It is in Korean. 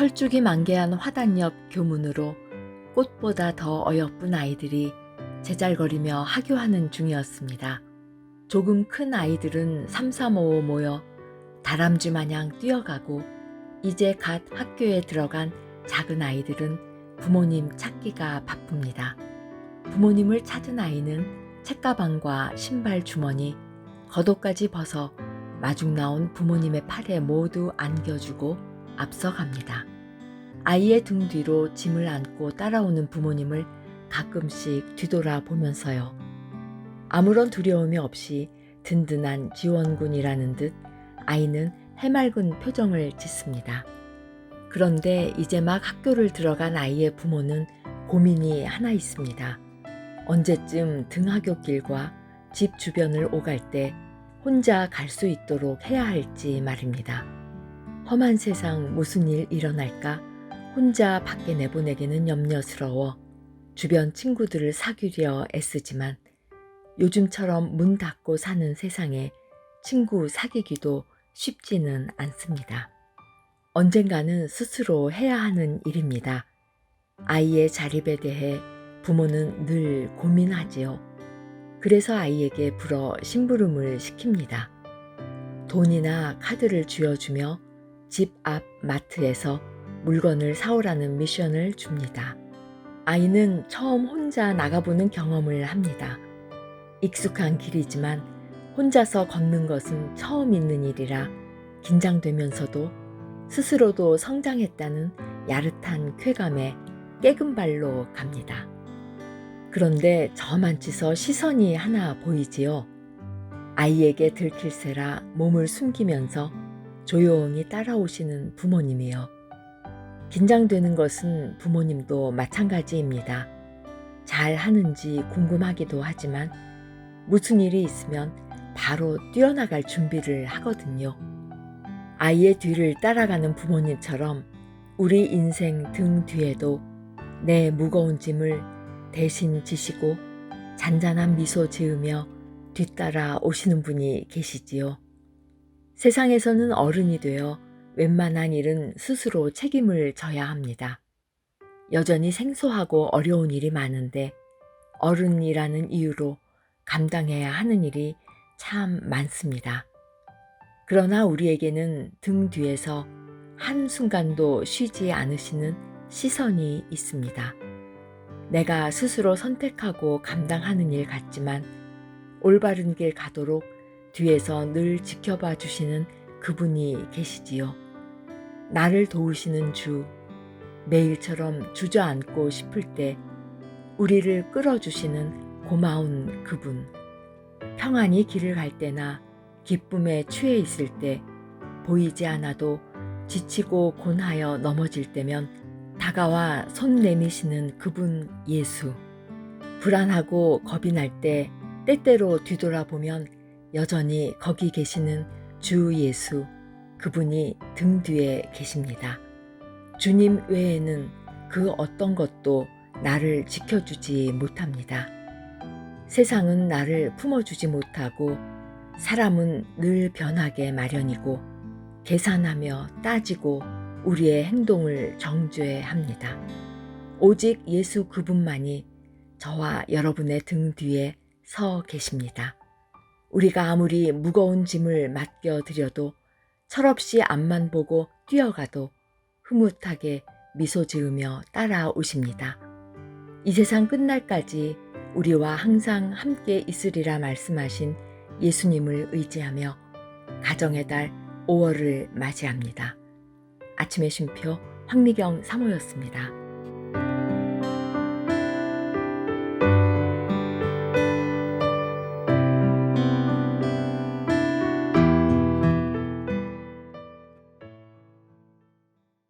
철쭉이 만개한 화단 옆 교문으로 꽃보다 더 어여쁜 아이들이 제잘거리며 하교하는 중이었습니다. 조금 큰 아이들은 삼삼오오 모여 다람쥐 마냥 뛰어가고 이제 갓 학교에 들어간 작은 아이들은 부모님 찾기가 바쁩니다. 부모님을 찾은 아이는 책가방과 신발 주머니, 겉옷까지 벗어 마중 나온 부모님의 팔에 모두 안겨주고 앞서갑니다. 아이의 등 뒤로 짐을 안고 따라오는 부모님을 가끔씩 뒤돌아 보면서요. 아무런 두려움이 없이 든든한 지원군이라는 듯 아이는 해맑은 표정을 짓습니다. 그런데 이제 막 학교를 들어간 아이의 부모는 고민이 하나 있습니다. 언제쯤 등하굣 길과 집 주변을 오갈 때 혼자 갈 수 있도록 해야 할지 말입니다. 험한 세상 무슨 일 일어날까 혼자 밖에 내보내기는 염려스러워 주변 친구들을 사귀려 애쓰지만 요즘처럼 문 닫고 사는 세상에 친구 사귀기도 쉽지는 않습니다. 언젠가는 스스로 해야 하는 일입니다. 아이의 자립에 대해 부모는 늘 고민하지요. 그래서 아이에게 불어 심부름을 시킵니다. 돈이나 카드를 쥐어주며 집 앞 마트에서 물건을 사오라는 미션을 줍니다. 아이는 처음 혼자 나가보는 경험을 합니다. 익숙한 길이지만 혼자서 걷는 것은 처음 있는 일이라 긴장되면서도 스스로도 성장했다는 야릇한 쾌감에 깨금 발로 갑니다. 그런데 저만치서 시선이 하나 보이지요. 아이에게 들킬세라 몸을 숨기면서 조용히 따라오시는 부모님이요. 긴장되는 것은 부모님도 마찬가지입니다. 잘 하는지 궁금하기도 하지만 무슨 일이 있으면 바로 뛰어나갈 준비를 하거든요. 아이의 뒤를 따라가는 부모님처럼 우리 인생 등 뒤에도 내 무거운 짐을 대신 지시고 잔잔한 미소 지으며 뒤따라 오시는 분이 계시지요. 세상에서는 어른이 되어 웬만한 일은 스스로 책임을 져야 합니다. 여전히 생소하고 어려운 일이 많은데 어른이라는 이유로 감당해야 하는 일이 참 많습니다. 그러나 우리에게는 등 뒤에서 한순간도 쉬지 않으시는 시선이 있습니다. 내가 스스로 선택하고 감당하는 일 같지만 올바른 길 가도록 뒤에서 늘 지켜봐 주시는 그분이 계시지요. 나를 도우시는 주, 매일처럼 주저앉고 싶을 때 우리를 끌어주시는 고마운 그분. 평안히 길을 갈 때나 기쁨에 취해 있을 때 보이지 않아도 지치고 곤하여 넘어질 때면 다가와 손 내미시는 그분 예수. 불안하고 겁이 날 때 때때로 뒤돌아보면 여전히 거기 계시는 주 예수. 그분이 등 뒤에 계십니다. 주님 외에는 그 어떤 것도 나를 지켜주지 못합니다. 세상은 나를 품어주지 못하고 사람은 늘 변하게 마련이고 계산하며 따지고 우리의 행동을 정죄 합니다. 오직 예수 그분만이 저와 여러분의 등 뒤에 서 계십니다. 우리가 아무리 무거운 짐을 맡겨드려도 철없이 앞만 보고 뛰어가도 흐뭇하게 미소 지으며 따라오십니다. 이 세상 끝날까지 우리와 항상 함께 있으리라 말씀하신 예수님을 의지하며 가정의 달 5월을 맞이합니다. 아침의 쉼표 황미경 사모였습니다.